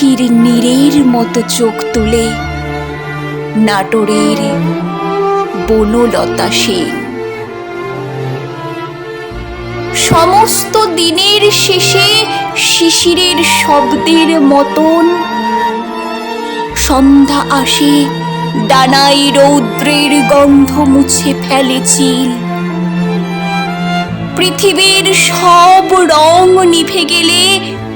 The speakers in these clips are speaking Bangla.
পাখির নীরের মতো চোখ তুলে। নাটোরের বনলতা সেন। সমস্ত দিনের শেষে শিশিরের শব্দের মতন সন্ধ্যা আসে ডানাই রৌদ্রের গন্ধ মুছে ফেলে চিল। পৃথিবীর সব রং নিভে গেলে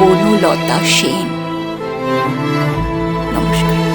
বনলতা সেন। নমস্কার।